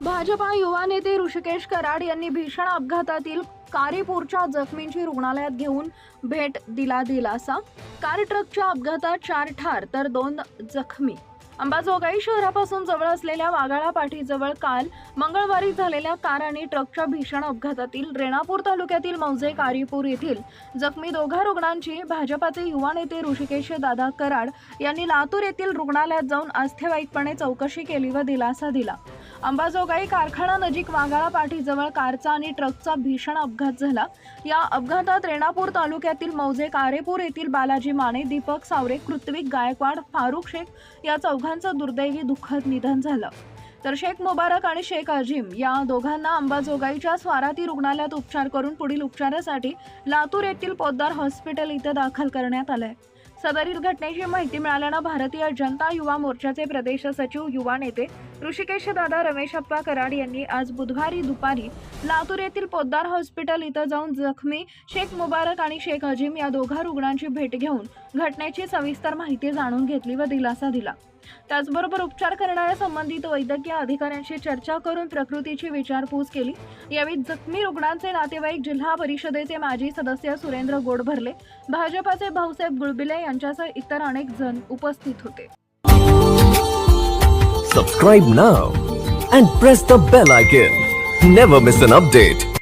भाजपा युवा नेते ऋषिकेश कराड यांनी भीषण अपघातातील कारीपूरच्या जखमींची रुग्णालयात घेऊन भेट दिला दिलासा. कार ट्रकच्या अपघातात चार ठार तर दोन जखमी. अंबाजोगाई शहरापासून जवळ असलेल्या वागाळा पाठीजवळ काल मंगळवारी झालेल्या कार आणि ट्रकच्या भीषण अपघातातील रेणापूर तालुक्यातील मौजे कारीपूर येथील जखमी दोघा रुग्णांची भाजपाचे युवा नेते ऋषिकेश दादा कराड यांनी लातूर येथील रुग्णालयात जाऊन आस्थेवाईकपणे चौकशी केली व दिलासा दिला. अंबाजोगाई कारखाना नजीक वागाळा पाठीजवळ कारचा आणि ट्रकचा भीषण अपघात झाला. या अपघातात रेणापूर तालुक्यातील मौजे कारेपूर येथील बालाजी माने दीपक सावरे कृत्विक गायकवाड फारुख शेख या चौघांचं दुर्दैवी दुःखद निधन झालं. तर शेख मुबारक आणि शेख अजीम या दोघांना अंबाजोगाईच्या स्वाराती रुग्णालयात उपचार करून पुढील उपचारासाठी लातूर येथील पोद्दार हॉस्पिटल इथं दाखल करण्यात आलंय. सदरील घटनेची माहिती मिळाल्यानं भारतीय जनता युवा मोर्चाचे प्रदेश सचिव युवा नेते ऋषिकेश दादा रमेश अप्पा कराड यांनी आज बुधवारी दुपारी लातूर येथील पोद्दार हॉस्पिटल इथं जाऊन जखमी शेख मुबारक आणि शेख अजीम या दोघा रुग्णांची भेट घेऊन घटनेची सविस्तर माहिती जाणून घेतली व दिलासा दिला. त्याचबरोबर उपचार करणाऱ्या संबंधित वैद्यकीय अधिकाऱ्यांशी चर्चा करून प्रकृतीची विचारपूस केली. यावेळी जखमी रुग्णांचे नातेवाईक जिल्हा परिषदेचे माजी सदस्य सुरेंद्र गोडभरले भाजपाचे भाऊसाहेब गुळबिले यांच्यासह इतर अनेक जण उपस्थित होते. Subscribe now and press the bell icon never miss an update